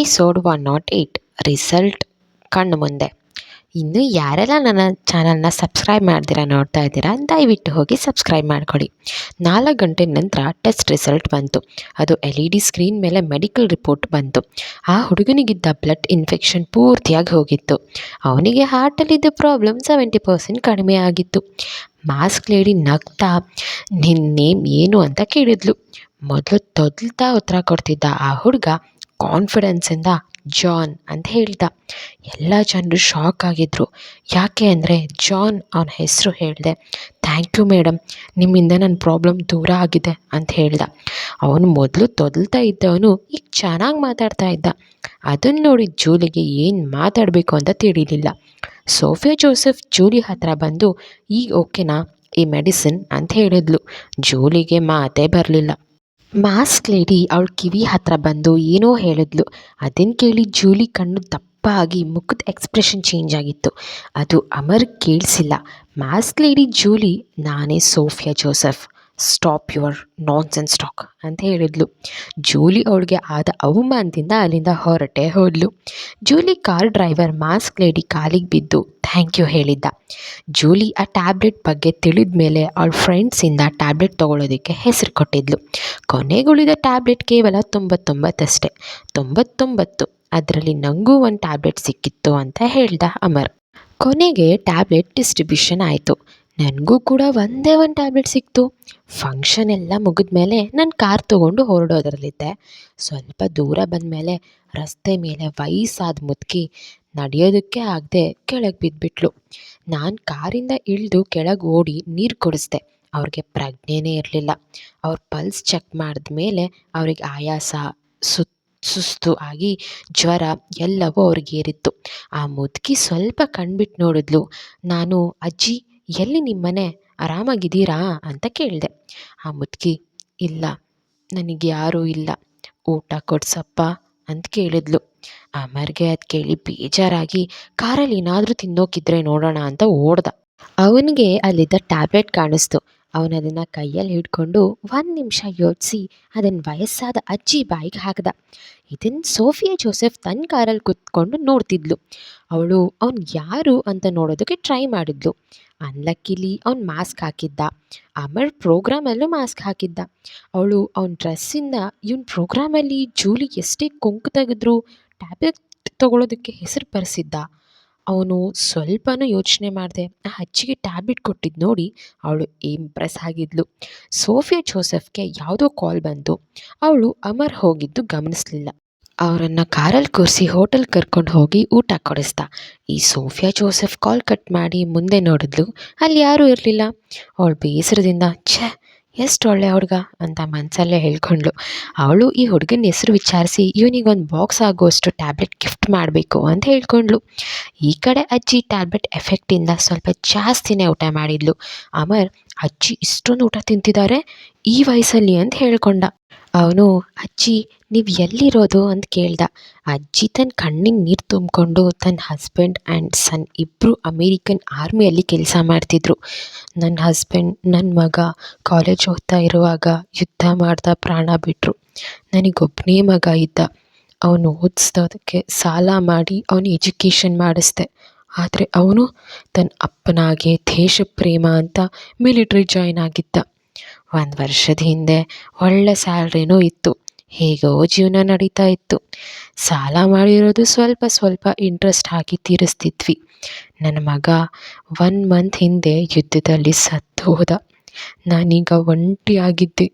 Episode one naught eight result ಕಣ್ಣು ಮುಂದೆ ಇನ್ನು ಯಾರೆಲ್ಲ ನನ್ನ ಚಾನಲ್ನ ಸಬ್ಸ್ಕ್ರೈಬ್ ಮಾಡ್ತೀರಾ ನೋಡ್ತಾ ಇದ್ದೀರಾ, ದಯವಿಟ್ಟು ಹೋಗಿ ಸಬ್ಸ್ಕ್ರೈಬ್ ಮಾಡ್ಕೊಳ್ಳಿ ನಾಲ್ಕು ಗಂಟೆ ನಂತರ ಟೆಸ್ಟ್ ರಿಸಲ್ಟ್ ಬಂತು. ಅದು ಎಲ್ ಇ ಡಿ ಸ್ಕ್ರೀನ್ ಮೇಲೆ ಮೆಡಿಕಲ್ ರಿಪೋರ್ಟ್ ಬಂತು. ಆ ಹುಡುಗನಿಗಿದ್ದ ಬ್ಲಡ್ ಇನ್ಫೆಕ್ಷನ್ ಪೂರ್ತಿಯಾಗಿ ಹೋಗಿತ್ತು. ಅವನಿಗೆ ಹಾರ್ಟಲ್ಲಿದ್ದ ಪ್ರಾಬ್ಲಮ್ ಸೆವೆಂಟಿ ಪರ್ಸೆಂಟ್ ಕಡಿಮೆ ಆಗಿತ್ತು. ಮಾಸ್ಕ್ ಲೇಡಿ ನಗ್ತಾ ನಿನ್ನ ನೇಮ್ ಏನು? ಅಂತ ಕೇಳಿದ್ಲು. ಮೊದಲು ತೊದಲ್ತಾ ಉತ್ತರ ಕೊಡ್ತಿದ್ದ ಆ ಹುಡುಗ ಕಾನ್ಫಿಡೆನ್ಸಿಂದ ಜಾನ್ ಅಂತ ಹೇಳ್ದ. ಎಲ್ಲ ಜನರು ಶಾಕ್ ಆಗಿದ್ರು. ಯಾಕೆ ಅಂದರೆ ಜಾನ್ ಅವನ ಹೆಸರು ಹೇಳಿದೆ. ಥ್ಯಾಂಕ್ ಯು ಮೇಡಮ್ ನಿಮ್ಮಿಂದ ನನ್ನ ಪ್ರಾಬ್ಲಮ್ ದೂರ ಆಗಿದೆ ಅಂತ ಹೇಳ್ದ. ಅವನು ಮೊದಲು ತೊದಲ್ತಾ ಇದ್ದವನು ಈಗ ಚೆನ್ನಾಗಿ ಮಾತಾಡ್ತಾ ಇದ್ದ. ಅದನ್ನು ನೋಡಿ ಜೂಲಿಗೆ ಏನು ಮಾತಾಡಬೇಕು ಅಂತ ತಿಳಿಲಿಲ್ಲ. ಸೋಫಿಯಾ ಜೋಸೆಫ್ ಜೂಲಿ ಹತ್ರ ಬಂದು, ಈಗ ಓಕೆನಾ? ಈ ಮೆಡಿಸಿನ್? ಅಂತ ಹೇಳಿದ್ಲು. ಜೂಲಿಗೆ ಮಾತೇ ಬರಲಿಲ್ಲ. ಮಾಸ್ಕ್ ಲೇಡಿ ಅವಳ ಕಿವಿ ಹತ್ರ ಬಂದು ಏನೋ ಹೇಳಿದ್ಲು. ಅದನ್ನು ಕೇಳಿ ಜೂಲಿ ಕಣ್ಣು ದಪ್ಪ ಆಗಿ ಮುಖದ ಎಕ್ಸ್ಪ್ರೆಷನ್ ಚೇಂಜ್ ಆಗಿತ್ತು. ಅದು ಅಮರ್ ಕೇಳಿಸಿಲ್ಲ. ಮಾಸ್ಕ್ ಲೇಡಿ ಜೂಲಿ, ನಾನೇ Sophia Joseph. Stop your nonsense talk ಅಂತ ಹೇಳಿದ್ಲು. ಜೂಲಿ ಅವಳಿಗೆ ಆದ ಅವಮಾನದಿಂದ ಅಲ್ಲಿಂದ ಹೊರಟೆ ಹೋದ್ಲು. Julie car driver mask lady ಕಾಲಿಗೆ ಬಿದ್ದು ಥ್ಯಾಂಕ್ ಯು ಹೇಳಿದ್ದ. ಜೂಲಿ ಆ ಟ್ಯಾಬ್ಲೆಟ್ ಬಗ್ಗೆ ತಿಳಿದ ಮೇಲೆ ಅವಳ ಫ್ರೆಂಡ್ಸಿಂದ ಟ್ಯಾಬ್ಲೆಟ್ ತೊಗೊಳೋದಕ್ಕೆ ಹೆಸರು ಕೊಟ್ಟಿದ್ಲು. ಕೊನೆಗುಳಿದ ಟ್ಯಾಬ್ಲೆಟ್ ಕೇವಲ ತೊಂಬತ್ತೊಂಬತ್ತಷ್ಟೇ. ತೊಂಬತ್ತೊಂಬತ್ತು. ಅದರಲ್ಲಿ ನನಗೂ ಒಂದು ಟ್ಯಾಬ್ಲೆಟ್ ಸಿಕ್ಕಿತ್ತು ಅಂತ ಹೇಳ್ದ ಅಮರ್. ಕೊನೆಗೆ ಟ್ಯಾಬ್ಲೆಟ್ ಡಿಸ್ಟ್ರಿಬ್ಯೂಷನ್ ಆಯಿತು. ನನಗೂ ಕೂಡ ಒಂದೇ ಒಂದು ಟ್ಯಾಬ್ಲೆಟ್ ಸಿಕ್ತು. ಫಂಕ್ಷನ್ ಎಲ್ಲ ಮುಗಿದ ಮೇಲೆ ನಾನು ಕಾರ್ ತೊಗೊಂಡು ಹೊರಡೋದ್ರಲ್ಲಿದ್ದೆ. ಸ್ವಲ್ಪ ದೂರ ಬಂದ ಮೇಲೆ ರಸ್ತೆ ಮೇಲೆ ವಯಸ್ಸಾದ ಮುದುಕಿ ನಡೆಯೋದಕ್ಕೆ ಆಗದೆ ಕೆಳಗೆ ಬಿದ್ದುಬಿಟ್ಲು ನಾನು ಕಾರಿಂದ ಇಳಿದು ಕೆಳಗೆ ಓಡಿ ನೀರು ಕುಡಿಸ್ದೆ. ಅವ್ರಿಗೆ ಪ್ರಜ್ಞೆನೇ ಇರಲಿಲ್ಲ. ಅವ್ರ ಪಲ್ಸ್ ಚೆಕ್ ಮಾಡಿದ ಮೇಲೆ ಅವ್ರಿಗೆ ಆಯಾಸ ಸುತ್ತ ಸುಸ್ತು ಆಗಿ ಜ್ವರ ಎಲ್ಲವೂ ಅವ್ರಿಗೇರಿತ್ತು ಆ ಮುದುಕಿ ಸ್ವಲ್ಪ ಕಣ್ಬಿಟ್ಟು ನೋಡಿದ್ಲು. ನಾನು, ಅಜ್ಜಿ, ಎಲ್ಲಿ ನಿಮ್ಮನೆ? ಆರಾಮಾಗಿದ್ದೀರಾ? ಅಂತ ಕೇಳಿದೆ. ಆ ಮುದುಕಿ, ಇಲ್ಲ. ನನಗೆ ಯಾರೂ ಇಲ್ಲ. ಊಟ ಕೊಡ್ಸಪ್ಪ ಅಂತ ಕೇಳಿದ್ಲು. ಅಮರ್ಗೆ ಅದು ಕೇಳಿ ಬೇಜಾರಾಗಿ ಕಾರಲ್ಲಿ ಏನಾದರೂ ತಿನ್ನೋಕಿದ್ರೆ ನೋಡೋಣ ಅಂತ ಓಡ್ದ. ಅವನಿಗೆ ಅಲ್ಲಿದ್ದ ಟ್ಯಾಬ್ಲೆಟ್ ಕಾಣಿಸ್ತು. ಅವನು ಅದನ್ನು ಕೈಯಲ್ಲಿ ಹಿಡ್ಕೊಂಡು ಒಂದು ನಿಮಿಷ ಯೋಚಿಸಿ ಅದನ್ನು ವಯಸ್ಸಾದ ಅಜ್ಜಿ ಬಾಯಿಗೆ ಹಾಕ್ದ. ಇದನ್ನು ಸೋಫಿಯಾ ಜೋಸೆಫ್ ತನ್ನ ಕಾರಲ್ಲಿ ಕುತ್ಕೊಂಡು ನೋಡ್ತಿದ್ಲು. ಅವಳು ಅವ್ನು ಯಾರು ಅಂತ ನೋಡೋದಕ್ಕೆ ಟ್ರೈ ಮಾಡಿದ್ಲು. ಅನ್ಲಕ್ಕಿಲಿ ಅವ್ನು ಮಾಸ್ಕ್ ಹಾಕಿದ್ದ. ಅಮರ್ ಪ್ರೋಗ್ರಾಮಲ್ಲೂ ಮಾಸ್ಕ್ ಹಾಕಿದ್ದ. ಅವಳು ಅವ್ನ ಡ್ರೆಸ್ಸಿಂದ ಇವ್ನ ಪ್ರೋಗ್ರಾಮಲ್ಲಿ ಜೂಲಿ ಎಷ್ಟೇ ಕೊಂಕು ತೆಗೆದ್ರು ಟ್ಯಾಬ್ಲೆಟ್ ತೊಗೊಳೋದಕ್ಕೆ ಹೆಸರು ಬರೆಸಿದ್ದ. ಅವನು ಸ್ವಲ್ಪನೂ ಯೋಚನೆ ಮಾಡದೆ. ಆ ಅಜ್ಜಿಗೆ ಟ್ಯಾಬ್ಲೆಟ್ ಕೊಟ್ಟಿದ್ದು ನೋಡಿ ಅವಳು ಇಂಪ್ರೆಸ್ ಆಗಿದ್ಲು. ಸೋಫಿಯಾ ಜೋಸೆಫ್ಗೆ ಯಾವುದೋ ಕಾಲ್ ಬಂತು. ಅವಳು ಅಮರ್ ಹೋಗಿದ್ದು ಗಮನಿಸಲಿಲ್ಲ. ಅವರನ್ನು ಕಾರಲ್ಲಿ ಕೂರಿಸಿ ಹೋಟೆಲ್ ಕರ್ಕೊಂಡು ಹೋಗಿ ಊಟ ಕೊಡಿಸ್ದ. ಈ ಸೋಫಿಯಾ ಜೋಸೆಫ್ ಕಾಲ್ ಕಟ್ ಮಾಡಿ ಮುಂದೆ ನೋಡಿದ್ಲು. ಅಲ್ಲಿ ಯಾರೂ ಇರಲಿಲ್ಲ. ಅವಳು ಬೇಸರದಿಂದ, ಛೇ ಎಷ್ಟು ಒಳ್ಳೆ ಹುಡುಗ ಅಂತ ಮನಸಲ್ಲೇ ಹೇಳ್ಕೊಂಡ್ಳು ಅವಳು ಈ ಹುಡುಗನ ಹೆಸರು ವಿಚಾರಿಸಿ ಇವನಿಗೊಂದು ಬಾಕ್ಸ್ ಆಗುವಷ್ಟು ಟ್ಯಾಬ್ಲೆಟ್ ಗಿಫ್ಟ್ ಮಾಡಬೇಕು ಅಂತ ಹೇಳ್ಕೊಂಡ್ಳು ಈ ಕಡೆ ಅಜ್ಜಿ ಟ್ಯಾಬ್ಲೆಟ್ ಎಫೆಕ್ಟಿಂದ ಸ್ವಲ್ಪ ಜಾಸ್ತಿನೇ ಊಟ ಮಾಡಿದ್ಲು. ಅಮರ್, ಅಜ್ಜಿ, ಇಷ್ಟೊಂದು ಊಟ ತಿಂತಿದ್ದಾರೆ ಈ ವಯಸ್ಸಲ್ಲಿ ಅಂತ ಹೇಳ್ಕೊಂಡ. ಅವನು, ಅಜ್ಜಿ ನೀವು ಎಲ್ಲಿರೋದು ಅಂತ ಕೇಳ್ದ. ಅಜ್ಜಿ ತನ್ನ ಕಣ್ಣಿಗೆ ನೀರು ತುಂಬಿಕೊಂಡು ತನ್ನ ಹಸ್ಬೆಂಡ್ ಆ್ಯಂಡ್ ಸನ್ ಇಬ್ಬರು ಅಮೇರಿಕನ್ ಆರ್ಮಿಯಲ್ಲಿ ಕೆಲಸ ಮಾಡ್ತಿದ್ರು. ನನ್ನ ಹಸ್ಬೆಂಡ್ ನನ್ನ ಮಗ ಕಾಲೇಜ್ ಓದ್ತಾ ಇರುವಾಗ ಯುದ್ಧ ಮಾಡ್ತಾ ಪ್ರಾಣ ಬಿಟ್ಟರು ನನಗೊಬ್ಬನೇ ಮಗ ಇದ್ದ. ಅವನು ಓದಿಸೋದಕ್ಕೆ ಸಾಲ ಮಾಡಿ ಅವನು ಎಜುಕೇಷನ್ ಮಾಡಿಸ್ದೆ. ಆದರೆ ಅವನು ತನ್ನ ಅಪ್ಪನಾಗೆ ದೇಶ ಪ್ರೇಮ ಅಂತ ಮಿಲಿಟ್ರಿ ಜಾಯ್ನ್ ಆಗಿದ್ದ. ಒಂದು ವರ್ಷದ ಹಿಂದೆ ಒಳ್ಳೆ ಸ್ಯಾಲ್ರಿನೂ ಇತ್ತು. ಹೇಗೋ ಜೀವನ ನಡೀತಾ ಇತ್ತು. ಸಾಲ ಮಾಡಿರೋದು ಸ್ವಲ್ಪ ಸ್ವಲ್ಪ ಇಂಟ್ರೆಸ್ಟ್ ಹಾಕಿ ತೀರಿಸ್ತಿದ್ವಿ. ನನ್ನ ಮಗ ಒನ್ ಮಂತ್ ಹಿಂದೆ ಯುದ್ಧದಲ್ಲಿ ಸತ್ತು ಹೋದ. ನಾನೀಗ ಒಂಟಿಯಾಗಿದ್ದೆ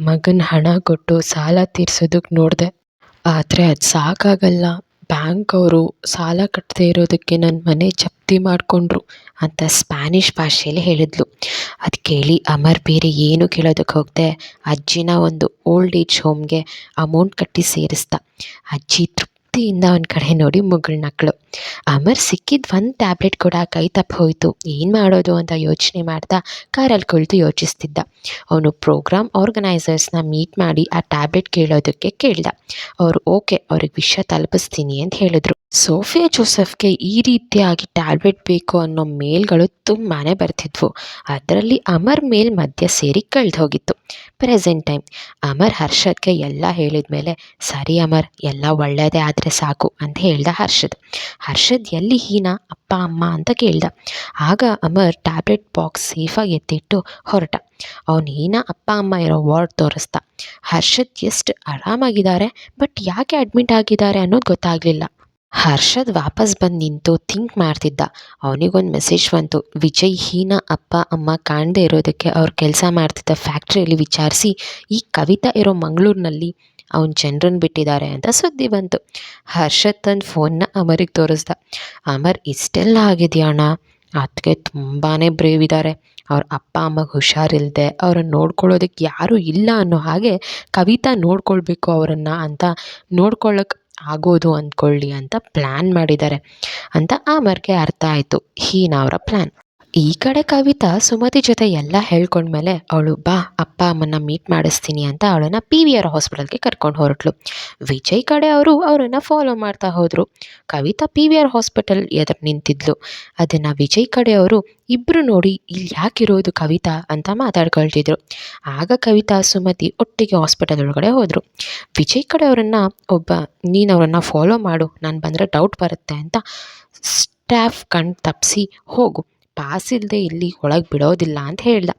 ಮಗನ ಹಣ ಕೊಟ್ಟು ಸಾಲ ತೀರಿಸೋದಕ್ಕೆ ನೋಡಿದೆ. ಆದರೆ ಅದು ಸಾಕಾಗಲ್ಲ. ಬ್ಯಾಂಕ್ ಅವರು ಸಾಲ ಕಟ್ಟದೇ ಇರೋದಕ್ಕೆ ನನ್ನ ಮನೆ ಜಪ್ತಿ ಮಾಡಿಕೊಂಡ್ರು ಅಂತ ಸ್ಪ್ಯಾನಿಷ್ ಭಾಷೆಯಲ್ಲಿ ಹೇಳಿದ್ಲು. ಅದು ಕೇಳಿ ಅಮರ್ ಬೇರೆ ಏನು ಕೇಳೋದಕ್ಕೆ ಹೋಗದೆ ಅಜ್ಜಿನ ಒಂದು ಓಲ್ಡ್ ಏಜ್ ಹೋಮ್ಗೆ ಅಮೌಂಟ್ ಕಟ್ಟಿ ಸೇರಿಸ್ದ. ಅಜ್ಜಿ ತೃಪ್ತಿಯಿಂದ ಅವನ ಕಡೆ ನೋಡಿ ಮುಗುಳ್ನಕ್ಳು ಅಮರ್ ಸಿಕ್ಕಿದ ಒಂದು ಟ್ಯಾಬ್ಲೆಟ್ ಕೂಡ ಕೈ ತಪ್ಪು ಹೋಯಿತು. ಏನು ಮಾಡೋದು ಅಂತ ಯೋಚನೆ ಮಾಡ್ತಾ ಕಾರಲ್ಲಿ ಕುಳಿತು ಯೋಚಿಸ್ತಿದ್ದ. ಅವನು ಪ್ರೋಗ್ರಾಮ್ ಆರ್ಗನೈಸರ್ಸ್ನ ಮೀಟ್ ಮಾಡಿ ಆ ಟ್ಯಾಬ್ಲೆಟ್ ಕೇಳೋದಕ್ಕೆ ಕೇಳ್ದ. ಅವರು, ಓಕೆ, ಅವ್ರಿಗೆ ವಿಷಯ ತಲುಪಿಸ್ತೀನಿ ಅಂತ ಹೇಳಿದ್ರು. ಸೋಫಿಯಾ ಜೋಸೆಫ್ಗೆ ಈ ರೀತಿಯಾಗಿ ಟ್ಯಾಬ್ಲೆಟ್ ಬೇಕು ಅನ್ನೋ ಮೇಲ್ಗಳು ತುಂಬಾ ಬರ್ತಿದ್ವು. ಅದರಲ್ಲಿ ಅಮರ್ ಮೇಲ್ ಮಧ್ಯ ಸೇರಿ ಕಳೆದು ಹೋಗಿತ್ತು ಪ್ರೆಸೆಂಟ್ ಟೈಮ್. ಅಮರ್ ಹರ್ಷದ್ಗೆ ಎಲ್ಲ ಹೇಳಿದ ಮೇಲೆ ಸರಿ ಅಮರ್, ಎಲ್ಲ ಒಳ್ಳೆಯದೇ ಆದರೆ ಸಾಕು ಅಂತ ಹೇಳ್ದ ಹರ್ಷದ್. ಹರ್ಷದ್ ಎಲ್ಲಿ ಹೀನಾ, ಅಪ್ಪ, ಅಮ್ಮ ಅಂತ ಕೇಳ್ದ. ಆಗ ಅಮರ್ ಟ್ಯಾಬ್ಲೆಟ್ ಬಾಕ್ಸ್ ಸೇಫಾಗಿ ಎತ್ತಿಟ್ಟು ಹೊರಟ. ಅವನು ಹೀನಾ, ಅಪ್ಪ, ಅಮ್ಮ ಇರೋ ವಾರ್ಡ್ ತೋರಿಸ್ದ ಹರ್ಷದ್ ಎಷ್ಟು ಆರಾಮಾಗಿದ್ದಾರೆ, ಬಟ್ ಯಾಕೆ ಅಡ್ಮಿಟ್ ಆಗಿದ್ದಾರೆ ಅನ್ನೋದು ಗೊತ್ತಾಗಲಿಲ್ಲ. ಹರ್ಷದ್ ವಾಪಸ್ ಬಂದು ನಿಂತು ಥಿಂಕ್ ಮಾಡ್ತಿದ್ದ. ಅವನಿಗೊಂದು ಮೆಸೇಜ್ ಬಂತು. ವಿಜಯ್ ಹೀನ, ಅಪ್ಪ, ಅಮ್ಮ ಕಾಣದೇ ಇರೋದಕ್ಕೆ ಅವ್ರು ಕೆಲಸ ಮಾಡ್ತಿದ್ದ ಫ್ಯಾಕ್ಟ್ರಿಯಲ್ಲಿ ವಿಚಾರಿಸಿ ಈ ಕವಿತಾ ಇರೋ ಮಂಗಳೂರಿನಲ್ಲಿ ಅವ್ನ ಜನರನ್ನು ಬಿಟ್ಟಿದ್ದಾರೆ ಅಂತ ಸುದ್ದಿ ಬಂತು. ಹರ್ಷದ್ ತನ್ನ ಫೋನ್ನ ಅಮರಿಗೆ ತೋರಿಸ್ದ. ಅಮರ್, ಇಷ್ಟೆಲ್ಲ ಆಗಿದೆಯಾ ಅಣ್ಣ? ಅದಕ್ಕೆ ತುಂಬಾ ಬ್ರೇವ್ ಇದ್ದಾರೆ ಅವ್ರ ಅಪ್ಪ ಅಮ್ಮಗೆ ಹುಷಾರಿಲ್ಲದೆ ಅವ್ರನ್ನ ನೋಡ್ಕೊಳ್ಳೋದಕ್ಕೆ ಯಾರೂ ಇಲ್ಲ ಅನ್ನೋ ಹಾಗೆ ಕವಿತಾ ನೋಡ್ಕೊಳ್ಬೇಕು ಅವರನ್ನು ಅಂತ ನೋಡ್ಕೊಳ್ಳೋಕೆ ಆಗೋದು ಅಂದ್ಕೊಳ್ಳಿ ಅಂತ ಪ್ಲ್ಯಾನ್ ಮಾಡಿದ್ದಾರೆ ಅಂತ ಅಮರ್ಗೆ ಅರ್ಥ ಆಯಿತು. ಹೀನಾ ಅವರ ಪ್ಲ್ಯಾನ್ ಈ ಕಡೆ ಕವಿತಾ ಸುಮತಿ ಜೊತೆ ಎಲ್ಲ ಹೇಳ್ಕೊಂಡ್ಮೇಲೆ ಅವಳು, ಬಾ, ಅಪ್ಪ, ಅಮ್ಮನ್ನ ಮೀಟ್ ಮಾಡಿಸ್ತೀನಿ ಅಂತ ಅವಳನ್ನು ಪಿ ವಿ ಆರ್ ಹಾಸ್ಪಿಟಲ್ಗೆ ಕರ್ಕೊಂಡು ಹೊರಟ್ಲು. ವಿಜಯ್ ಕಡೆ ಅವರು ಅವರನ್ನು ಫಾಲೋ ಮಾಡ್ತಾ ಹೋದರು. Kavita P V R hospital ಎದುರು ನಿಂತಿದ್ಲು. ಅದನ್ನು ವಿಜಯ್ ಕಡೆಯವರು ಇಬ್ಬರು ನೋಡಿ ಇಲ್ಲಿ ಯಾಕಿರೋದು ಕವಿತಾ? ಅಂತ ಮಾತಾಡ್ಕೊಳ್ತಿದ್ರು. ಆಗ ಕವಿತಾ, ಸುಮತಿ ಒಟ್ಟಿಗೆ ಹಾಸ್ಪಿಟಲ್ ಒಳಗಡೆ ಹೋದರು. ವಿಜಯ್ ಕಡೆ ಅವರನ್ನು, ಒಬ್ಬ, ನೀನು ಅವರನ್ನು ಫಾಲೋ ಮಾಡು. ನಾನು ಬಂದರೆ ಡೌಟ್ ಬರುತ್ತೆ ಅಂತ ಸ್ಟಾಫ್ ಕಣ್ ತಪ್ಪಿಸಿ ಹೋಗು ಪಾಸ್ ಇಲ್ಲದೆ ಇಲ್ಲಿ ಒಳಗೆ ಬಿಡೋದಿಲ್ಲ ಅಂತ ಹೇಳ್ದ.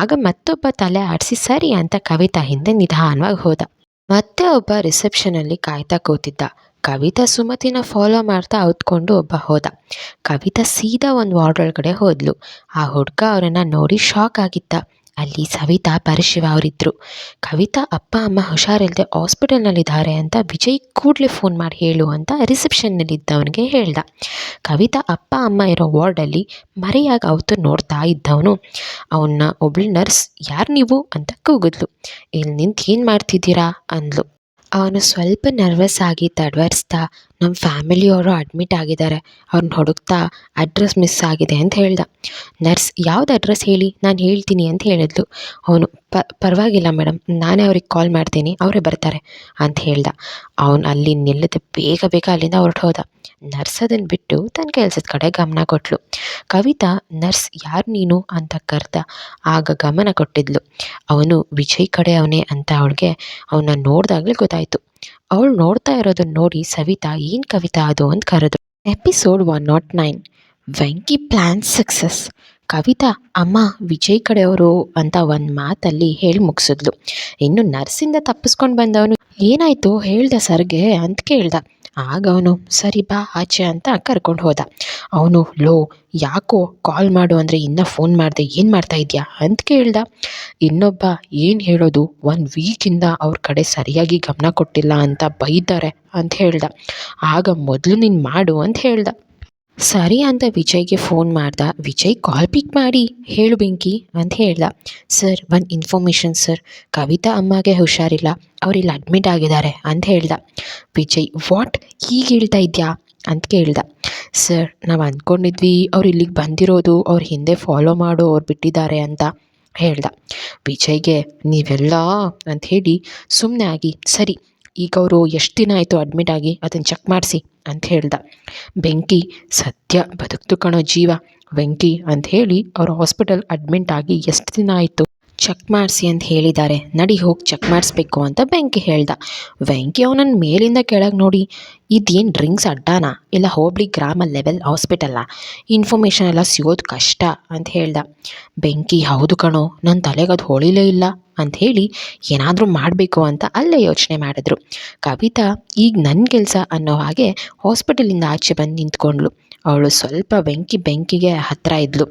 ಆಗ ಮತ್ತೊಬ್ಬ ತಲೆ ಆಡಿಸಿ, ಸರಿ ಅಂತ ಕವಿತಾ ಹಿಂದೆ ನಿಧಾನವಾಗಿ ಹೋದ. ಮತ್ತೆ ಒಬ್ಬ ರಿಸೆಪ್ಷನಲ್ಲಿ ಕಾಯ್ತಾ ಕೂತಿದ್ದ. ಕವಿತಾ ಸುಮತಿನ ಫಾಲೋ ಮಾಡ್ತಾ ಔತ್ಕೊಂಡು ಒಬ್ಬ ಹೋದ. ಕವಿತಾ ಸೀದಾ ಒಂದು ವಾರ್ಡ್ ಒಳಗಡೆ ಹೋದ್ಲು. ಆ ಹುಡುಗ ಅವರನ್ನು ನೋಡಿ ಶಾಕ್ ಆಗಿದ್ದ. ಅಲ್ಲಿ ಸವಿತಾ, ಪರಶಿವ ಅವರಿದ್ದರು ಕವಿತಾ, ಅಪ್ಪ, ಅಮ್ಮ ಹುಷಾರಿಲ್ಲದೆ ಹಾಸ್ಪಿಟಲ್ನಲ್ಲಿದ್ದಾರೆ ಅಂತ ವಿಜಯ್ ಕೂಡಲೇ ಫೋನ್ ಮಾಡಿ ಹೇಳು ಅಂತ ರಿಸೆಪ್ಷನ್ನಲ್ಲಿದ್ದವನಿಗೆ ಹೇಳ್ದ. ಕವಿತಾ, ಅಪ್ಪ, ಅಮ್ಮ ಇರೋ ವಾರ್ಡಲ್ಲಿ ಮರೆಯಾಗಿ ಅವತ್ತು ನೋಡ್ತಾ ಇದ್ದವನು. ಅವನ್ನ ಒಬ್ಳು ನರ್ಸ್, ಯಾರು ನೀವು? ಅಂತ ಕೂಗಿದ್ಲು. ಇಲ್ಲಿ ನಿಂತು ಏನು ಮಾಡ್ತಿದ್ದೀರಾ? ಅಂದ್ಲು. ಅವನು ಸ್ವಲ್ಪ ನರ್ವಸ್ ಆಗಿ ತಡವರಿಸ್ತಾ ನಮ್ಮ ಫ್ಯಾಮಿಲಿಯವರು ಅಡ್ಮಿಟ್ ಆಗಿದ್ದಾರೆ. ಅವ್ರನ್ನ ಹುಡುಕ್ತಾ ಅಡ್ರೆಸ್ ಮಿಸ್ ಆಗಿದೆ ಅಂತ ಹೇಳ್ದ. ನರ್ಸ್, ಯಾವ್ದು ಅಡ್ರೆಸ್ ಹೇಳಿ? ನಾನು ಹೇಳ್ತೀನಿ ಅಂತ ಹೇಳಿದ್ಲು. ಅವನು ಪರವಾಗಿಲ್ಲ ಮೇಡಮ್ ನಾನೇ ಅವ್ರಿಗೆ ಕಾಲ್ ಮಾಡ್ತೀನಿ, ಅವರೇ ಬರ್ತಾರೆ ಅಂತ ಹೇಳ್ದ. ಅವನು ಅಲ್ಲಿ ನಿಲ್ಲದೆ ಬೇಗ ಬೇಗ ಅಲ್ಲಿಂದ ಹೊರಟು ಹೋದ. ನರ್ಸ್ ಅದನ್ನು ಬಿಟ್ಟು ತನ್ನ ಕೆಲಸದ ಕಡೆ ಗಮನ ಕೊಟ್ಲು. ಕವಿತಾ, ನರ್ಸ್, ಯಾರು ನೀನು? ಅಂತ ಕರೆದ. ಆಗ ಗಮನ ಕೊಟ್ಟಿದ್ಲು. ಅವನು, ವಿಜಯ್ ಕಡೆ ಅವನೇ ಅಂತ ಅವಳಿಗೆ ಅವನ್ನ ನೋಡಿದಾಗಲೇ ಗೊತ್ತಾಯಿತು. ಅವಳು ನೋಡ್ತಾ ಇರೋದನ್ನ ನೋಡಿ ಸವಿತಾ, ಏನು ಕವಿತಾ ಅದು? ಅಂತ ಕರೆದು episode one naught nine. Venki plan success. Kavita, ಅಮ್ಮ, ವಿಜಯ್ ಕಡೆಯವರು ಅಂತ ಒಂದು ಮಾತಲ್ಲಿ ಹೇಳಿ ಮುಗಿಸಿದ್ಲು. ಇನ್ನು ನರ್ಸಿಂದ ತಪ್ಪಿಸ್ಕೊಂಡು ಬಂದವನು ಏನಾಯಿತು? ಹೇಳ್ದ ಸರ್ಗೆ? ಅಂತ ಕೇಳ್ದ. ಆಗ ಅವನು, ಸರಿ ಬಾ, ಆಚೆ ಅಂತ ಕರ್ಕೊಂಡು ಹೋದ. ಅವನು, ಲೋ, ಯಾಕೋ ಕಾಲ್ ಮಾಡು ಅಂದರೆ ಇನ್ನೂ ಫೋನ್ ಮಾಡಿದೆ, ಏನು ಮಾಡ್ತಾ ಇದೆಯಾ? ಅಂತ ಕೇಳ್ದ. ಇನ್ನೊಬ್ಬ, ಏನು ಹೇಳೋದು? ಒಂದು ವೀಕಿಂದ ಅವ್ರ ಕಡೆ ಸರಿಯಾಗಿ ಗಮನ ಕೊಟ್ಟಿಲ್ಲ ಅಂತ ಬೈತಾರೆ ಅಂತ ಹೇಳ್ದ. ಆಗ, ಮೊದಲು ನೀನು ಮಾಡು ಅಂತ ಹೇಳ್ದ. ಸರಿ ಅಂತ ವಿಜಯ್ಗೆ ಫೋನ್ ಮಾಡ್ದ. ವಿಜಯ್ ಕಾಲ್ ಪಿಕ್ ಮಾಡಿ. ಹೇಳು ಬೆಂಕಿ, ಅಂತ ಹೇಳ್ದ. ಸರ್ ಒಂದು ಇನ್ಫಾರ್ಮೇಷನ್ ಸರ್ ಕವಿತಾ ಅಮ್ಮಗೆ ಹುಷಾರಿಲ್ಲ. ಅವ್ರು ಇಲ್ಲಿ ಅಡ್ಮಿಟ್ ಆಗಿದ್ದಾರೆ, ಅಂತ ಹೇಳ್ದ. ವಿಜಯ್ ವಾಟ್ ಹೀಗೆ ಹೇಳ್ತಾ ಇದೆಯಾ? ಅಂತ ಕೇಳ್ದ. ಸರ್ ನಾವು ಅಂದ್ಕೊಂಡಿದ್ವಿ ಅವ್ರು ಇಲ್ಲಿಗೆ ಬಂದಿರೋದು ಅವ್ರ ಹಿಂದೆ ಫಾಲೋ ಮಾಡೋ ಅವ್ರು ಬಿಟ್ಟಿದ್ದಾರೆ ಅಂತ, ಹೇಳ್ದ. ವಿಜಯ್ಗೆ, ನೀವೆಲ್ಲ? ಅಂತ ಹೇಳಿ ಸುಮ್ಮನೆ ಆಗಿ, ಸರಿ. ಈಗ ಅವರು ಎಷ್ಟು ದಿನ ಆಯಿತು ಅಡ್ಮಿಟ್ ಆಗಿ ಅದನ್ನು ಚೆಕ್ ಮಾಡಿಸಿ ಅಂತ ಹೇಳ್ದ. ಬೆಂಕಿ ಸದ್ಯ ಬದುಕ್ತು ಕಣೋ ಜೀವ. ವೆಂಕಿ ಅಂತ ಹೇಳಿ ಅವರು ಹಾಸ್ಪಿಟಲ್ ಅಡ್ಮಿಂಟ್ ಆಗಿ ಎಷ್ಟು ದಿನ ಆಯಿತು? ಚೆಕ್ ಮಾಡಿಸಿ ಅಂತ ಹೇಳಿದ್ದಾರೆ. ನಡಿ ಹೋಗಿ ಚೆಕ್ ಮಾಡಿಸ್ಬೇಕು ಅಂತ ಬೆಂಕಿ ಹೇಳ್ದ. ವೆಂಕಿ ಅವನನ್ನು ಮೇಲಿಂದ ಕೆಳಗೆ ನೋಡಿ. ಇದೇನು ಡ್ರಿಂಕ್ಸ್ ಅಡ್ಡಾನ? ಇಲ್ಲ ಹೋಬಳಿ ಗ್ರಾಮ ಲೆವೆಲ್ ಹಾಸ್ಪಿಟಲ್ಲ ಇನ್ಫಾರ್ಮೇಷನ್ ಎಲ್ಲ ಸಿಗೋದು ಕಷ್ಟ ಅಂತ ಹೇಳ್ದ. ಬೆಂಕಿ ಹೌದು ಕಣೋ ನನ್ನ ತಲೆಗೆ ಅದು ಹೊಳಿಲೇ ಇಲ್ಲ ಅಂತ ಹೇಳಿ ಏನಾದರೂ ಮಾಡಬೇಕು ಅಂತ ಅಲ್ಲೇ ಯೋಚನೆ ಮಾಡಿದ್ರು. ಕವಿತಾ, ಈಗ ನನ್ನ ಕೆಲಸ ಅನ್ನೋ ಹಾಗೆ ಹಾಸ್ಪಿಟಲಿಂದ ಆಚೆ ಬಂದು ನಿಂತ್ಕೊಂಡ್ಳು. ಅವಳು ಸ್ವಲ್ಪ ಬೆಂಕಿ ಬೆಂಕಿಗೆ ಹತ್ತಿರ ಇದ್ಲು.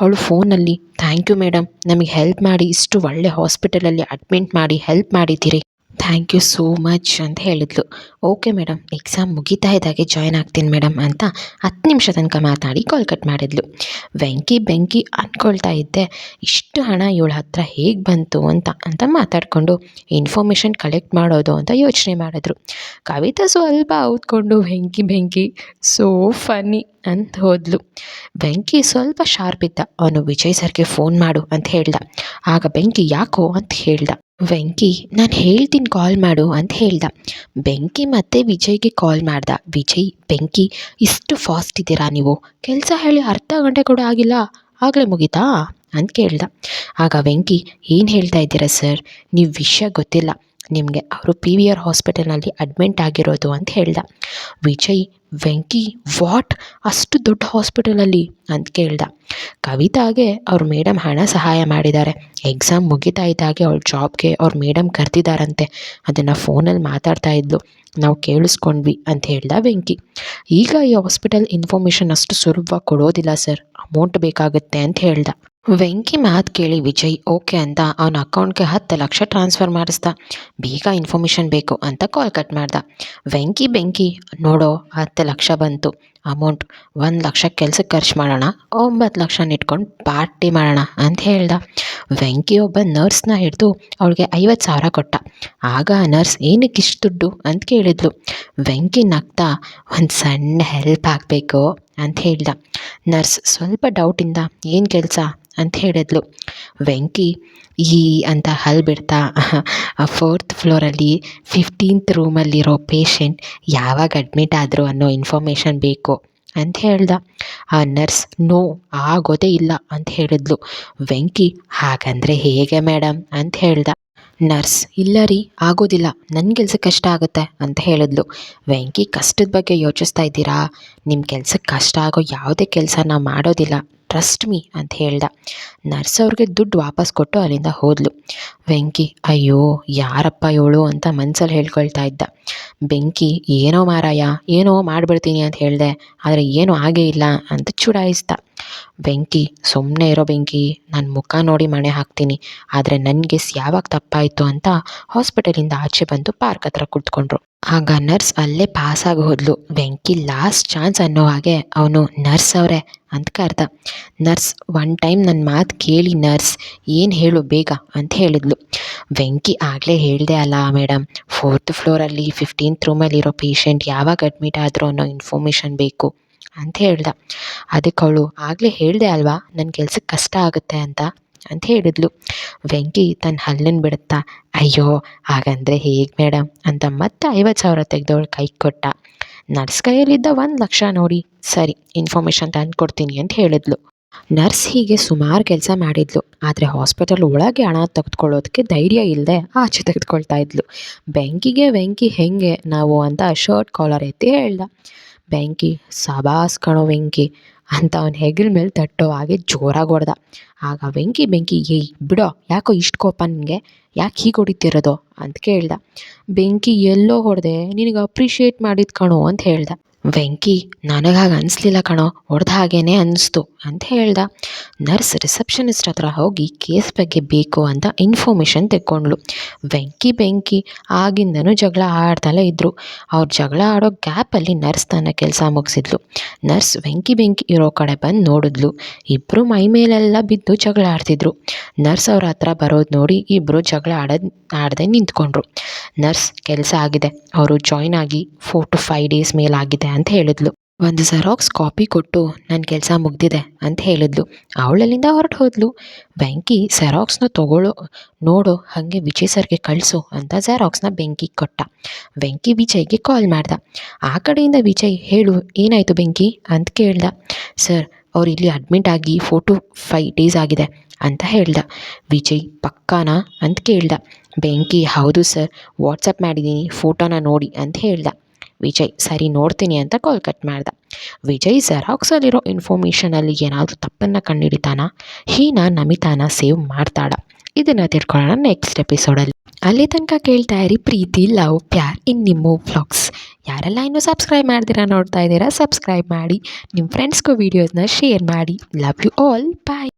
ಅವಳು ಫೋನಲ್ಲಿ, ಥ್ಯಾಂಕ್ ಯು ಮೇಡಮ್ ನಮಗೆ ಹೆಲ್ಪ್ ಮಾಡಿ, ಇಷ್ಟು ಒಳ್ಳೆ ಹಾಸ್ಪಿಟಲಲ್ಲಿ ಅಡ್ಮಿಂಟ್ ಮಾಡಿ, ಹೆಲ್ಪ್ ಮಾಡಿದ್ದೀರಿ. ಥ್ಯಾಂಕ್ ಯು ಸೋ ಮಚ್ ಅಂತ ಹೇಳಿದ್ಲು. ಓಕೆ ಮೇಡಮ್ ಎಕ್ಸಾಮ್ ಮುಗಿತಾ ಇದ್ದಾಗೆ ಜಾಯ್ನ್ ಆಗ್ತೀನಿ ಮೇಡಮ್ ಅಂತ ಹತ್ತು ನಿಮಿಷ ತನಕ ಮಾತಾಡಿ ಕಾಲ್ ಕಟ್ ಮಾಡಿದ್ಲು. ವೆಂಕಿ ಬೆಂಕಿ ಅಂದ್ಕೊಳ್ತಾ ಇದ್ದೆ. ಇಷ್ಟು ಹಣ ಇವಳ ಹತ್ರ ಹೇಗೆ ಬಂತು ಅಂತ ಅಂತ ಮಾತಾಡಿಕೊಂಡು ಇನ್ಫಾರ್ಮೇಷನ್ ಕಲೆಕ್ಟ್ ಮಾಡೋದು ಅಂತ ಯೋಚನೆ ಮಾಡಿದ್ರು. ಕವಿತಾ ಸ್ವಲ್ಪ ಔತ್ಕೊಂಡು ಬೆಂಕಿ ಬೆಂಕಿ ಸೋ ಫನ್ನಿ ಅಂತ ಹೋದ್ಲು. ಬೆಂಕಿ ಸ್ವಲ್ಪ ಶಾರ್ಪ್ ಇದ್ದ. ಅವನು ವಿಜಯ್ ಸರ್ಗೆ ಫೋನ್ ಮಾಡು ಅಂತ ಹೇಳ್ದ. ಆಗ ಬೆಂಕಿ ಯಾಕೋ ಅಂತ ಹೇಳ್ದ. ವೆಂಕಿ, ನಾನು ಹೇಳ್ತೀನಿ ಕಾಲ್ ಮಾಡು ಅಂತ ಹೇಳ್ದ. ಬೆಂಕಿ ಮತ್ತೆ ವಿಜಯ್ಗೆ ಕಾಲ್ ಮಾಡ್ದ. ವಿಜಯ್ ಬೆಂಕಿ ಇಷ್ಟು ಫಾಸ್ಟ್ ಇದ್ದೀರಾ ನೀವು? ಕೆಲಸ ಹೇಳಿ ಅರ್ಧ ಗಂಟೆ ಕೂಡ ಆಗಿಲ್ಲ. ಆಗಲೇ ಮುಗೀತಾ? ಅಂತ ಕೇಳ್ದ. ಆಗ ವೆಂಕಿ, ಏನು ಹೇಳ್ತಾ ಇದ್ದೀರಾ ಸರ್? ನೀವು ವಿಷಯ ಗೊತ್ತಿಲ್ಲ. ನಿಮಗೆ ಅವರು ಪಿ ವಿ ಆರ್ ಹಾಸ್ಪಿಟಲ್ನಲ್ಲಿ ಅಡ್ಮಿಂಟ್ ಆಗಿರೋದು ಅಂತ ಹೇಳ್ದ. ವಿಜಯ್ ವೆಂಕಿ, ವಾಟ್? ಅಷ್ಟು ದೊಡ್ಡ ಹಾಸ್ಪಿಟಲಲ್ಲಿ ಅಂತ ಕೇಳ್ದ. ಕವಿತಾಗೆ ಅವ್ರ ಮೇಡಮ್ ಹಣ ಸಹಾಯ ಮಾಡಿದ್ದಾರೆ. ಎಕ್ಸಾಮ್ ಮುಗಿತಾ ಇದ್ದಾಗೆ ಅವ್ಳ ಜಾಬ್ಗೆ ಅವ್ರ ಮೇಡಮ್ ಕರೆದಿದ್ದಾರಂತೆ. ಅದನ್ನು ಫೋನಲ್ಲಿ ಮಾತಾಡ್ತಾ ಇದ್ಲು. ನಾವು ಕೇಳಿಸ್ಕೊಂಡ್ವಿ ಅಂತ ಹೇಳ್ದ ವೆಂಕಿ. ಈಗ ಈ ಹಾಸ್ಪಿಟಲ್ ಇನ್ಫಾರ್ಮೇಷನ್ ಅಷ್ಟು ಸುಲಭವಾಗಿ ಕೊಡೋದಿಲ್ಲ ಸರ್. ಅಮೌಂಟ್ ಬೇಕಾಗುತ್ತೆ ಅಂತ ಹೇಳ್ದ. ವೆಂಕಿ ಮಾತು ಕೇಳಿ ವಿಜಯ್, ಓಕೆ ಅಂತ. ಅವನ ಅಕೌಂಟ್ಗೆ ಹತ್ತು ಲಕ್ಷ ಟ್ರಾನ್ಸ್ಫರ್ ಮಾಡಿಸ್ದ. ಬೇಗ ಇನ್ಫಾರ್ಮೇಷನ್ ಬೇಕು ಅಂತ ಕಾಲ್ ಕಟ್ ಮಾಡ್ದ. ವೆಂಕಿ ಬೆಂಕಿ, ನೋಡೋ, ಹತ್ತು ಲಕ್ಷ ಬಂತು. ಅಮೌಂಟ್ ಒಂದು ಲಕ್ಷ ಕೆಲ್ಸಕ್ಕೆ ಖರ್ಚು ಮಾಡೋಣ, ಒಂಬತ್ತು ಲಕ್ಷ ಇಟ್ಕೊಂಡು ಪಾರ್ಟಿ ಮಾಡೋಣ ಅಂತ ಹೇಳ್ದ. ವೆಂಕಿ ಒಬ್ಬ ನರ್ಸ್ನ ಹಿಡಿದು ಅವಳಿಗೆ ಐವತ್ತು ಸಾವಿರ ಕೊಟ್ಟ. ಆಗ ಆ ನರ್ಸ್, ಏನಕ್ಕೆ ಇಷ್ಟು ದುಡ್ಡು? ಅಂತ ಕೇಳಿದ್ಲು. ವೆಂಕಿ ನಗ್ತಾ, ಒಂದು ಸಣ್ಣ ಹೆಲ್ಪ್ ಆಗಬೇಕು ಅಂತ ಹೇಳ್ದ. ನರ್ಸ್ ಸ್ವಲ್ಪ ಡೌಟಿಂದ, ಏನು ಕೆಲಸ? ಅಂತ ಹೇಳಿದ್ಲು. ವೆಂಕಿ, ಈ ಅಂತ ಹಲ್ ಬಿಡ್ತಾ ಫೋರ್ತ್ ಫ್ಲೋರಲ್ಲಿ ಫಿಫ್ಟೀನ್ತ್ ರೂಮಲ್ಲಿರೋ ಪೇಷಂಟ್ ಯಾವಾಗ ಅಡ್ಮಿಟ್ ಆದರು ಅನ್ನೋ ಇನ್ಫಾರ್ಮೇಷನ್ ಬೇಕು ಅಂತ ಹೇಳ್ದ. ಆ ನರ್ಸ್ ನೋ ಆಗೋದೇ ಇಲ್ಲ ಅಂತ ಹೇಳಿದ್ಲು. ವೆಂಕಿ, ಹಾಗಂದರೆ ಹೇಗೆ ಮೇಡಮ್ ಅಂತ ಹೇಳ್ದ. ನರ್ಸ್ ಇಲ್ಲ ರೀ, ಆಗೋದಿಲ್ಲ. ನನ್ನ ಕೆಲಸ ಕಷ್ಟ ಆಗುತ್ತೆ ಅಂತ ಹೇಳಿದ್ಲು. ವೆಂಕಿ, ಕಷ್ಟದ ಬಗ್ಗೆ ಯೋಚಿಸ್ತಾ ಇದ್ದೀರಾ? ನಿಮ್ಮ ಕೆಲಸಕ್ಕೆ ಕಷ್ಟ ಆಗೋ ಯಾವುದೇ ಕೆಲಸ ನಾವು ಮಾಡೋದಿಲ್ಲ. ಟ್ರಸ್ಟ್ ಮೀ ಅಂತ ಹೇಳ್ದ. ನರ್ಸ್ ಅವ್ರಿಗೆ ದುಡ್ಡು ವಾಪಸ್ ಕೊಟ್ಟು ಅಲ್ಲಿಂದ ಹೋದ್ಲು. ವೆಂಕಿ, ಅಯ್ಯೋ, ಯಾರಪ್ಪ ಇವಳು? ಅಂತ ಮನ್ಸಲ್ಲಿ ಹೇಳ್ಕೊಳ್ತಾ ಇದ್ದ. ಬೆಂಕಿ, ಏನೋ ಮಾರಾಯ, ಏನೋ ಮಾಡಿಬಿಡ್ತೀನಿ ಅಂತ ಹೇಳಿದೆ, ಆದರೆ ಏನೂ ಆಗೇ ಇಲ್ಲ ಅಂತ ಚುಡಾಯಿಸ್ದ. ಬೆಂಕಿ ಸುಮ್ಮನೆ ಇರೋ ಬೆಂಕಿ ನನ್ನ ಮುಖ ನೋಡಿ ಮಣೆ ಹಾಕ್ತೀನಿ, ಆದರೆ ನನಗೆ ಯಾವಾಗ ತಪ್ಪಾಯಿತು ಅಂತ ಹಾಸ್ಪಿಟಲಿಂದ ಆಚೆ ಬಂದು ಪಾರ್ಕ್ ಹತ್ರ ಕುತ್ಕೊಂಡ್ರು. ಆಗ ನರ್ಸ್ ಅಲ್ಲೇ ಪಾಸಾಗಿ ಹೋದ್ಲು. ಬೆಂಕಿ ಲಾಸ್ಟ್ ಚಾನ್ಸ್ ಅನ್ನೋ ಹಾಗೆ ಅವನು ನರ್ಸ್ ಅವರೇ ಅಂತ ಕರ್ದ. ನರ್ಸ್, ಒನ್ ಟೈಮ್ ನನ್ನ ಮಾತು ಕೇಳಿ ನರ್ಸ್, ಏನು ಹೇಳು ಬೇಗ ಅಂತ ಹೇಳಿದ್ಲು. ವೆಂಕಿ ಆಗಲೇ ಹೇಳಿದೆ ಅಲ್ಲ ಮೇಡಮ್ ಫೋರ್ತ್ ಫ್ಲೋರಲ್ಲಿ ಫಿಫ್ಟೀನ್ತ್ ರೂಮಲ್ಲಿರೋ ಪೇಷಂಟ್ ಯಾವಾಗ ಅಡ್ಮಿಟ್ ಆದರೂ ಅನ್ನೋ ಇನ್ಫಾರ್ಮೇಷನ್ ಬೇಕು ಅಂತ ಹೇಳ್ದ. ಅದಕ್ಕೆ ಅವಳು ಆಗಲೇ ಹೇಳಿದೆ ಅಲ್ವಾ ನನ್ನ ಕೆಲ್ಸಕ್ಕೆ ಕಷ್ಟ ಆಗುತ್ತೆ ಅಂತ ಅಂತ ಹೇಳಿದ್ಲು. ವೆಂಕಿ ತನ್ನ ಹಲ್ಲನ್ನು ಬಿಡುತ್ತಾ, ಅಯ್ಯೋ, ಹಾಗಂದರೆ ಹೇಗೆ ಮೇಡಮ್? ಅಂತ ಮತ್ತೆ ಐವತ್ತು ಸಾವಿರ ತೆಗೆದವಳು ಕೈ ಕೊಟ್ಟ. ನರ್ಸ್ ಕೈಯಲ್ಲಿದ್ದ ಒಂದು ಲಕ್ಷ ನೋಡಿ, ಸರಿ ಇನ್ಫಾರ್ಮೇಷನ್ ತಂದು ಕೊಡ್ತೀನಿ ಅಂತ ಹೇಳಿದ್ಲು. ನರ್ಸ್ ಹೀಗೆ ಸುಮಾರು ಕೆಲಸ ಮಾಡಿದ್ಲು. ಆದರೆ ಹಾಸ್ಪಿಟಲ್ ಒಳಗೆ ಹಣ ತೆಗೆದುಕೊಳ್ಳೋದಕ್ಕೆ ಧೈರ್ಯ ಇಲ್ಲದೆ ಆಚೆ ತೆಗೆದುಕೊಳ್ತಾ ಇದ್ಲು. ಬೆಂಕಿಗೆ ಬೆಂಕಿ ಹೆಂಗೆ ನಾವು ಅಂತ ಶರ್ಟ್ ಕಾಲರ್ ಎತ್ತಿ ಹೇಳ್ದ. ಬೆಂಕಿ ಸಬಾಸ್ ಕಣೋ ವೆಂಕಿ ಅಂತ ಅವನ ಹೆಗಲ ಮೇಲೆ ತಟ್ಟೋ ಹಾಗೆ ಜೋರಾಗಿ ಹೊಡೆದ. ಆಗ ವೆಂಕಿ ಬೆಂಕಿ, ಏಯ್, ಬಿಡೋ, ಯಾಕೋ ಇಷ್ಟು ಕೋಪ ನಿನಗೆ ಯಾಕೆ ಹೀಗೆ ಹೊಡಿತಿರೋದು? ಅಂತ ಕೇಳ್ದ. ಬೆಂಕಿ ಎಲ್ಲೋ ಹೊಡೆದೆ, ನಿನಗೆ ಅಪ್ರಿಷಿಯೇಟ್ ಮಾಡಿದ ಕಣೋ ಅಂತ ಹೇಳ್ದ. ವೆಂಕಿ ನನಗೆ ಹಾಗೆ ಅನಿಸ್ಲಿಲ್ಲ ಕಣೋ, ಹೊಡೆದ ಹಾಗೇನೆ ಅನ್ನಿಸ್ತು ಅಂತ ಹೇಳ್ದ. ನರ್ಸ್ ರಿಸೆಪ್ಷನಿಸ್ಟ್ ಹತ್ರ ಹೋಗಿ ಕೇಸ್ ಬಗ್ಗೆ ಬೇಕು ಅಂತ ಇನ್ಫಾರ್ಮೇಷನ್ ತೆಕ್ಕೊಂಡ್ಳು. ವೆಂಕಿ ಬೆಂಕಿ, ಆಗಿಂದನೂ ಜಗಳ ಆಡ್ತಲೇ ಇದ್ದರು ಅವ್ರು ಜಗಳ ಆಡೋ ಗ್ಯಾಪಲ್ಲಿ ನರ್ಸ್ ತನ್ನ ಕೆಲಸ ಮುಗಿಸಿದ್ಲು. ನರ್ಸ್ ವೆಂಕಿ ಬೆಂಕಿ ಇರೋ ಕಡೆ ಬಂದು ನೋಡಿದ್ಲು. ಇಬ್ಬರು ಮೈ ಮೇಲೆಲ್ಲ ಬಿದ್ದು ಜಗಳ ಆಡ್ತಿದ್ರು. ನರ್ಸ್ ಅವ್ರ ಹತ್ರ ಬರೋದು ನೋಡಿ ಇಬ್ಬರು ಜಗಳ ಆಡೋದು, ಆಡದೆ ನಿಂತ್ಕೊಂಡ್ರು. ನರ್ಸ್, ಕೆಲಸ ಆಗಿದೆ. ಅವರು ಜಾಯ್ನ್ ಆಗಿ ಫೋರ್ ಟು ಫೈವ್ ಡೇಸ್ ಮೇಲಾಗಿದೆ ಅಂತ ಹೇಳಿದ್ಲು. ಒಂದು ಜೆರಾಕ್ಸ್ ಕಾಪಿ ಕೊಟ್ಟು ನನ್ನ ಕೆಲಸ ಮುಗ್ದಿದೆ ಅಂತ ಹೇಳಿದ್ಲು. ಅವಳಲ್ಲಿಂದ ಹೊರಟು ಹೋದ್ಲು. ಬೆಂಕಿ ಜೆರಾಕ್ಸ್ನ ತಗೊಳ್ಳೋ ನೋಡು, ಹಾಗೆ ವಿಜಯ್ ಸರ್ಗೆ ಕಳಿಸು ಅಂತ ಜೆರಾಕ್ಸ್ನ ಬೆಂಕಿ ಕೊಟ್ಟ. ಬೆಂಕಿ ವಿಜಯ್ಗೆ ಕಾಲ್ ಮಾಡ್ದ. ಆ ಕಡೆಯಿಂದ ವಿಜಯ್, ಹೇಳು, ಏನಾಯಿತು ಬೆಂಕಿ? ಅಂತ ಕೇಳ್ದ. ಸರ್, ಅವ್ರು ಇಲ್ಲಿ ಅಡ್ಮಿಟ್ ಆಗಿ ಫೋರ್ ಟು ಫೈವ್ ಡೇಸ್ ಆಗಿದೆ ಅಂತ ಹೇಳ್ದ. ವಿಜಯ್, ಪಕ್ಕಾನಾ? ಅಂತ ಕೇಳ್ದ. ಬೆಂಕಿ ಹೌದು ಸರ್. ವಾಟ್ಸಪ್ ಮಾಡಿದ್ದೀನಿ ಫೋಟೋನ ನೋಡಿ ಅಂತ ಹೇಳ್ದ. ವಿಜಯ್ ಸರಿ ನೋಡ್ತೀನಿ ಅಂತ ಕಾಲ್ ಕಟ್ ಮಾಡ್ದ. ವಿಜಯ್ ಜೆರಾಕ್ಸಲ್ಲಿರೋ ಇನ್ಫಾರ್ಮೇಷನಲ್ಲಿ ಏನಾದರೂ ತಪ್ಪನ್ನು ಕಂಡುಹಿಡಿತಾನ? ಹೀನ ನಮಿತಾನ ಸೇವ್ ಮಾಡ್ತಾಳ. ಇದನ್ನು ತಿಳ್ಕೊಳ್ಳೋಣ ನೆಕ್ಸ್ಟ್ ಎಪಿಸೋಡಲ್ಲಿ ಅಲ್ಲಿ. ತನಕ ಕೇಳ್ತಾ ಇರಿ ಪ್ರೀತಿ ಲವ್ ಪ್ಯಾರ್ ಇನ್ ನಿಮ್ಮ ವ್ಲಾಗ್ಸ್ ಯಾರೆಲ್ಲ ಇನ್ನೂ ಸಬ್ಸ್ಕ್ರೈಬ್ ಮಾಡ್ದಿರಾ ನೋಡ್ತಾ ಇದ್ದೀರಾ ಸಬ್ಸ್ಕ್ರೈಬ್ ಮಾಡಿ. ನಿಮ್ಮ ಫ್ರೆಂಡ್ಸ್ಗೂ ವೀಡಿಯೋಸ್ನ ಶೇರ್ ಮಾಡಿ. Love you all bye